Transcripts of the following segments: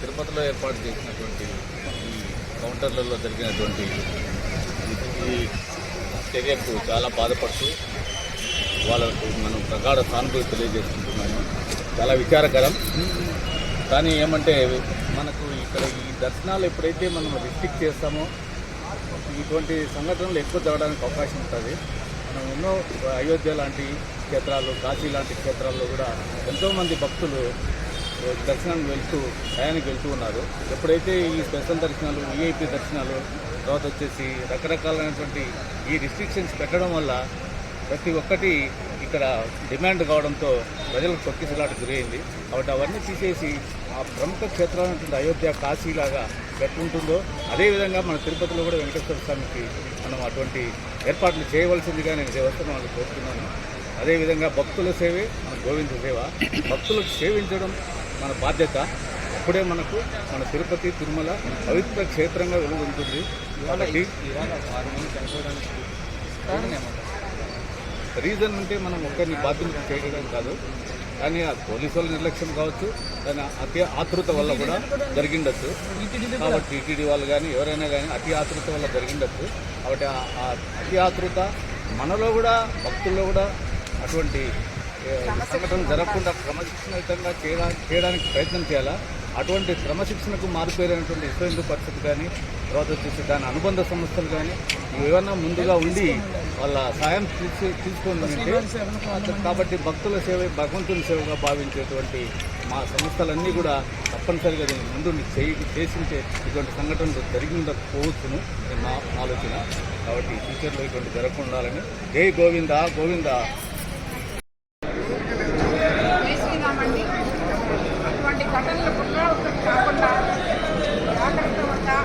తిరుపతిలో ఏర్పాటు చేసినటువంటి ఈ కౌంటర్లలో జరిగినటువంటి ఈ- చర్యకు చాలా బాధపడుతూ వాళ్ళకు మనం ప్రగాఢ సానుభూతి తెలియజేసుకుంటున్నాము చాలా విచారకరం కానీ ఏమంటే మనకు ఇక్కడ ఈ దర్శనాలు ఎప్పుడైతే మనం రిస్ట్రిక్ట్ చేస్తామో ఇటువంటి సంఘటనలు ఎక్కువ జరగడానికి అవకాశం ఉంటుంది. మనం ఎన్నో అయోధ్య లాంటి క్షేత్రాలు కాశీ లాంటి క్షేత్రాల్లో కూడా ఎంతోమంది భక్తులు దర్శనం వెళ్తూ టయానికి వెళ్తూ ఉన్నారు. ఎప్పుడైతే ఈ స్పెషల్ దర్శనాలు విఐపి దర్శనాలు తర్వాత వచ్చేసి రకరకాలైనటువంటి ఈ రిస్ట్రిక్షన్స్ పెట్టడం వల్ల ప్రతి ఒక్కటి ఇక్కడ డిమాండ్ కావడంతో ప్రజలకు తొక్కిసలాట గురైంది. కాబట్టి అవన్నీ తీసేసి ఆ ప్రముఖ క్షేత్రాలైనటువంటి అయోధ్య కాశీలాగా ఎట్లుంటుందో అదేవిధంగా మన తిరుపతిలో కూడా వెంకటేశ్వర స్వామికి మనం అటువంటి ఏర్పాట్లు చేయవలసిందిగా నేను దేవస్థానం వాళ్ళు కోరుతున్నాను. అదేవిధంగా భక్తుల సేవే మన గోవింద సేవ. భక్తులకు సేవించడం మన బాధ్యత. అప్పుడే మనకు మన తిరుపతి తిరుమల పవిత్ర క్షేత్రంగా వెలుగుంటుంది రీజన్ అంటే మనం ఒక్కరిని బాధ్యత చేయడం కాదు. కానీ ఆ పోలీసు వాళ్ళ నిర్లక్ష్యం కావచ్చు దాని అతి ఆతృత వల్ల కూడా జరిగిండొచ్చు. కాబట్టి టీటీడీ వాళ్ళు కానీ ఎవరైనా కానీ అతి ఆతృత వల్ల జరిగిండొచ్చు. కాబట్టి ఆ అతి ఆతృత మనలో కూడా భక్తుల్లో కూడా అటువంటి సంఘటన జరగకుండా క్రమశిక్షణయుతంగా చేయడా చేయడానికి ప్రయత్నం చేయాలా? అటువంటి క్రమశిక్షణకు మారిపోయినటువంటి విశ్వ హిందూ పరిస్థితి కానీ తర్వాత వచ్చేసి దాని అనుబంధ సంస్థలు కానీ ఏమన్నా ముందుగా ఉండి వాళ్ళ సాయం తీసి తీసుకుందంటే కాబట్టి భక్తుల సేవ భగవంతుని సేవగా భావించేటువంటి మా సంస్థలన్నీ కూడా తప్పనిసరిగా దీన్ని ముందు చేయి చేసించే ఇటువంటి సంఘటనలు జరిగి మా నా ఆలోచన. కాబట్టి ఫ్యూచర్లో ఇటువంటి జరగకుండాలని జై గోవింద గోవింద జై శ్రీరామ్ అండి అటువంటి ఘటనలు పునరావృతం కాకుండా జాగ్రత్తగా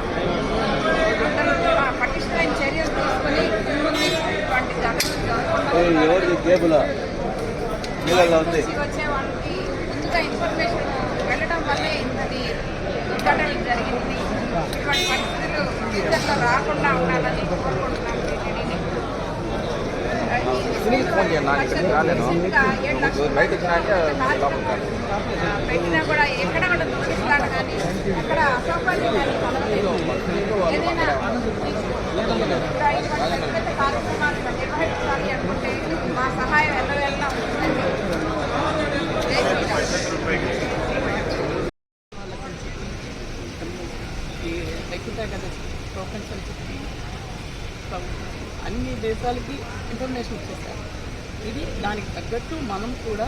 అందరూ కూడా పటిష్టమైన చర్యలు తీసుకొని ముందు ఇటువంటి ఘటనలు జరగకుండా ఎవరిది జేబుల నీళ్ళలో ఉంది చూసి వచ్చే వాళ్ళకి ఇంత ఇన్ఫర్మేషన్ వెళ్ళడం వల్లే ఫ్యూచర్లో రాకుండా ఉండాలని కోరుకుంటున్నాం టీటీడీని. పెట్టినా కూడా ఎక్కడ కూడా దూషిస్తాడు కానీ అసౌకర్యం. ఏదైనా కార్యక్రమాలు నిర్వహించాలి అనుకుంటే మా సహాయం ఎల్లవేళలా కదా అని చెప్పి అన్ని దేశాలకి ఇన్ఫర్మేషన్ ఇచ్చేసారు ఇది దానికి తగ్గట్టు మనం కూడా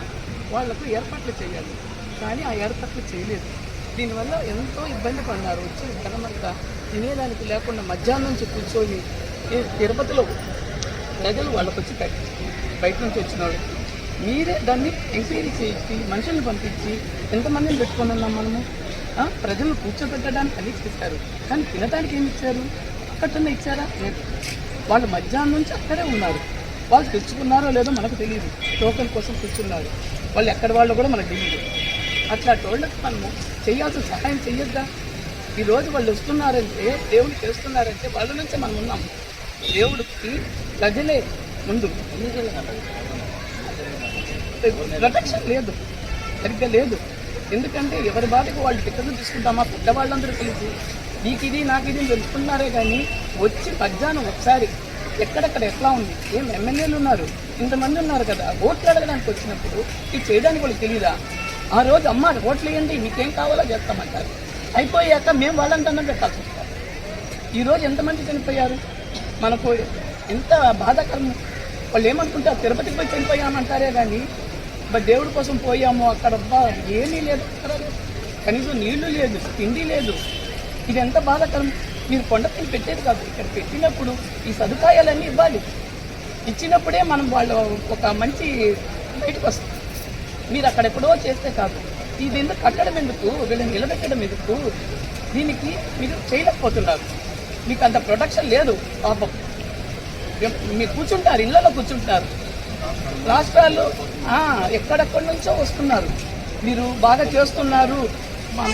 వాళ్ళకు ఏర్పాట్లు చేయాలి. కానీ ఆ ఏర్పాట్లు చేయలేదు. దీనివల్ల ఎంతో ఇబ్బంది పడినారు. వచ్చిన ధనమంతా తినేదానికి లేకుండా మధ్యాహ్నం నుంచి కూర్చొని తిరుపతిలో ప్రజలు వాళ్ళకి వచ్చి బయట నుంచి వచ్చిన వాళ్ళకి మీరే దాన్ని ఎంక్వైరీ చేయించి మనుషుల్ని పంపించి ఎంతమందిని పెట్టుకొని ఉన్నాం మనము? ప్రజలు కూర్చోబెట్టడానికి అది చేశారు కానీ తినడానికి ఏమి ఇచ్చారు? అక్కడున్న ఇచ్చారా? లేదు. వాళ్ళు మధ్యాహ్నం నుంచి అక్కడే ఉన్నారు. వాళ్ళు తెచ్చుకున్నారో లేదో మనకు తెలియదు టోకెన్ కోసం కూర్చున్నారు వాళ్ళు ఎక్కడ వాళ్ళు కూడా మనకు తెలియదు అట్లాంటి వాళ్ళకి మనము చేయాల్సిన సహాయం చెయ్యొద్దా? ఈరోజు వాళ్ళు వస్తున్నారంటే దేవుడు చేస్తున్నారంటే వాళ్ళ నుంచే మనం ఉన్నాం. దేవుడికి ప్రజలే ముందు. ప్రొటెక్షన్ లేదు. సరిగ్గా లేదు. ఎందుకంటే ఎవరి బాధకు వాళ్ళు టికెట్లు తీసుకుంటామా? పెద్దవాళ్ళందరూ కలిసి నీకు ఇది నాకు ఇది తెలుసుకున్నారే కానీ వచ్చి మధ్యాహ్నం ఒకసారి ఎక్కడెక్కడ ఎట్లా ఉంది? ఏం ఎమ్మెల్యేలు ఉన్నారు? ఇంతమంది ఉన్నారు కదా. ఓట్లు అడగడానికి వచ్చినప్పుడు ఇది చేయడానికి వాళ్ళకి తెలియదా ఆ రోజు అమ్మ ఓట్లు మీకేం కావాలో చేస్తామంటారు. అయిపోయాక మేము వాళ్ళంతా పెట్టాల్సి వస్తారు ఈరోజు ఎంతమంది చనిపోయారు? మనకు ఎంత బాధాకరం. వాళ్ళు ఏమనుకుంటారు తిరుపతికి పోయి చనిపోయామంటారే కానీ బట్ దేవుడి కోసం పోయాము అక్కడ ఏమీ లేదు అక్కడ. కనీసం నీళ్ళు లేదు తిండి లేదు. ఇది ఎంత బాధాకరం. మీరు కొండపైన పెట్టేది కాదు. ఇక్కడ పెట్టినప్పుడు ఈ సదుపాయాలన్నీ ఇవ్వాలి. ఇచ్చినప్పుడే మనం వాళ్ళు ఒక మంచి బయటకు వస్తాం మీరు అక్కడ ఎప్పుడో చేస్తే కాదు. ఇది ఎందుకు కట్టడం ఎందుకు? వీళ్ళని నిలబెట్టడం ఎందుకు? దీనికి మీరు చేయలేకపోతున్నారు. మీకు అంత ప్రొటెక్షన్ లేదు పాపం. మీరు కూర్చుంటారు ఇళ్ళలో కూర్చుంటారు. రాష్ట్రాల్లో ఎక్కడెక్కడి నుంచో వస్తున్నారు. మీరు బాగా చేస్తున్నారు.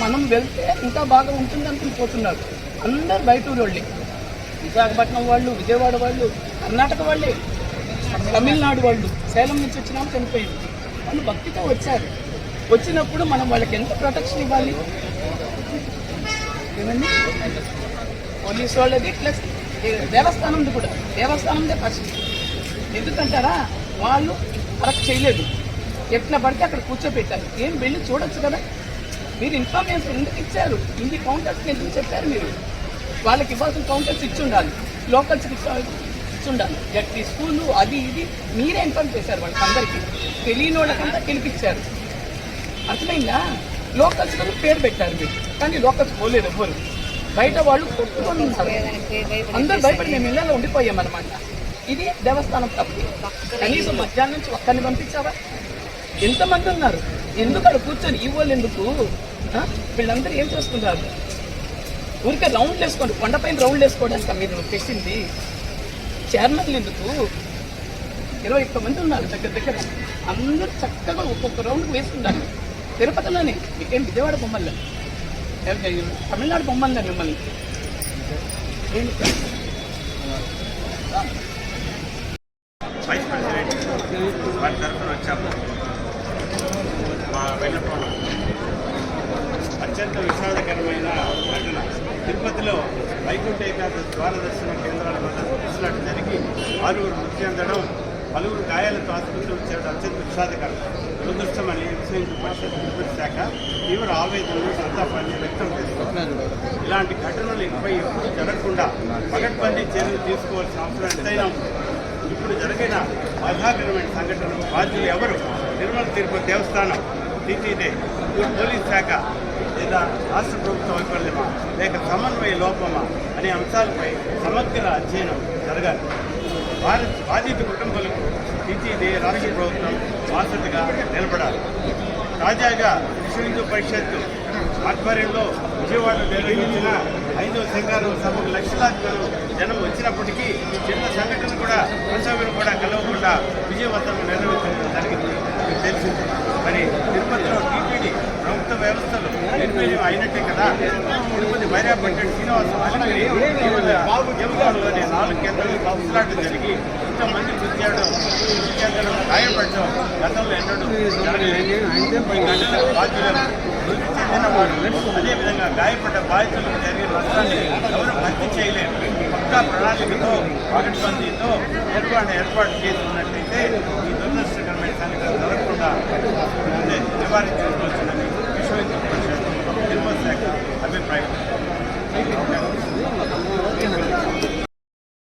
మనం వెళ్తే ఇంకా బాగా ఉంటుంది అనుకుని పోతున్నారు. అందరు బయట వాళ్ళే విశాఖపట్నం వాళ్ళు విజయవాడ వాళ్ళు కర్ణాటక వాళ్ళే. తమిళనాడు వాళ్ళు. సేలం నుంచి వచ్చిన చనిపోయింది వాళ్ళు భక్తితో వచ్చారు. వచ్చినప్పుడు మనం వాళ్ళకి ఎంత ప్రొటెక్షన్ ఇవ్వాలి? ఏమండి? పోలీస్ వాళ్ళది ప్లస్ దేవస్థానంది కూడా. దేవస్థానందే ఫస్ట్. ఎందుకంటారా? వాళ్ళు కరెక్ట్ చేయలేదు. ఎట్లా పడితే అక్కడ కూర్చోబెట్టారు ఏం వెళ్ళి చూడొచ్చు కదా? మీరు ఇన్ఫర్మేషన్ ఎందుకు ఇచ్చారు? ఇన్ని కౌంటర్స్ ఎందుకు చెప్పారు మీరు? వాళ్ళకి ఇవ్వాల్సిన కౌంటర్స్ ఇచ్చి ఉండాలి. లోకల్స్కి ఇచ్చి గట్టి స్కూలు అది ఇది మీరే ఇన్ఫార్మ్ చేశారు వాళ్ళకి అందరికీ. తెలియని వాళ్ళకంతా గెలిపించారు అర్థమైందా? లోకల్స్ కూడా పేరు పెట్టారు మీరు. కానీ లోకల్స్ పోలేదు ఎవ్వరు బయట వాళ్ళు కొట్టుకొని ఉన్నారు అందరూ భయపడి మేము ఇళ్ళలో ఉండిపోయామన్నమాట. ఇది దేవస్థానం తప్పు. కనీసం మధ్యాహ్నం నుంచి ఒక్కరిని పంపించావా? ఎంతమంది ఉన్నారు? ఎందుకు అక్కడ కూర్చొని? ఇవ్వాలి ఎందుకు? వీళ్ళందరూ ఏం చేస్తున్నారు? ఊరికే రౌండ్లు వేసుకోండి. కొండపైన రౌండ్లు వేసుకోవడానికి మీరు తెచ్చింది. చైర్మన్లు ఎందుకు? ఇరవై ఒక్క మంది ఉన్నారు దగ్గర దగ్గర. అందరూ చక్కగా ఒక్కొక్క రౌండ్ వేసుకుంటారు తిరుపతిలోనే మీకేం విజయవాడ బొమ్మల్లో? తమిళనాడు బొమ్మల్లో మిమ్మల్ని. ఏంటి? వైస్ ప్రెసిడెంట్ వారి తరఫున వచ్చాము మా వెన్నపోన అత్యంత విషాదకరమైన ఘటన. తిరుపతిలో వైకుంఠ ఏకాదశి ద్వార దర్శన కేంద్రాల వద్ద విసులాట జరిగి ఆరుగురు మృతి చెందడం పలువురు గాయాలతో ఆసుపత్రి వచ్చాడు అత్యంత విషాదకరం. దురదృష్టమని విశ్వ పరిషత్ తిరుపతి శాఖ తీవ్ర ఆవేదనలు సంతాపాన్ని వ్యక్తం చేస్తున్నారు ఇలాంటి ఘటనలు ఇకపై ఎప్పుడు జరగకుండా పగడ్బందీ చర్యలు తీసుకోవాల్సిన అవసరం ఎంతైనా ఇప్పుడు జరిగిన బాధాకరమైన సంఘటనలు బాధ్యులు ఎవరు? తిరుమల తిరుపతి దేవస్థానం టీటీడే పోలీస్ శాఖ లేదా రాష్ట్ర ప్రభుత్వ వైఫల్యమా లేక సమన్వయ లోపమా అనే అంశాలపై సమగ్ర అధ్యయనం జరగాలి. భారత్ బాధిత కుటుంబాలకు టీటీదే రాష్ట్ర ప్రభుత్వం బాధ్యతగా నిలబడాలి. తాజాగా విశ్వ హిందూ పరిషత్ ఆధ్వర్యంలో విజయవాడ నిర్వహించిన ఐదో సంఘాలు సభకు లక్షలాది జనం వచ్చినప్పటికీ చిన్న సంఘటన కూడా కొనసాగులు కూడా కలవకుండా విజయవంతంగా నిర్వహించడం జరిగింది మీకు తెలిసింది మరి తిరుపతిలో టీటీడీ ప్రభుత్వ నిర్వీర్యం అయినట్టే కదా. తిరుపతి బైరాపట్టి శ్రీనివాస అలిపిరి అనే నాలుగు కేంద్రాలు ఉసులాట జరిగి ఇంతమంది మృతి చేయడం మృతి చెందడం గాయపడడం గతంలో ఎన్నడూ బాధ్యులను మృతి చెందిన వారు అదేవిధంగా గాయపడ్డ బాధితులకు జరిగిన నష్టాన్ని ఎవరు భర్తీ చేయలేరు. పక్కా ప్రణాళికతో పగడ్బందీతో ఏర్పాటు ఏర్పాటు చేసి ఉన్నట్లయితే ఈ దురదృష్టకరమైన సంఘటన జరగకుండా నివారించుకోవచ్చు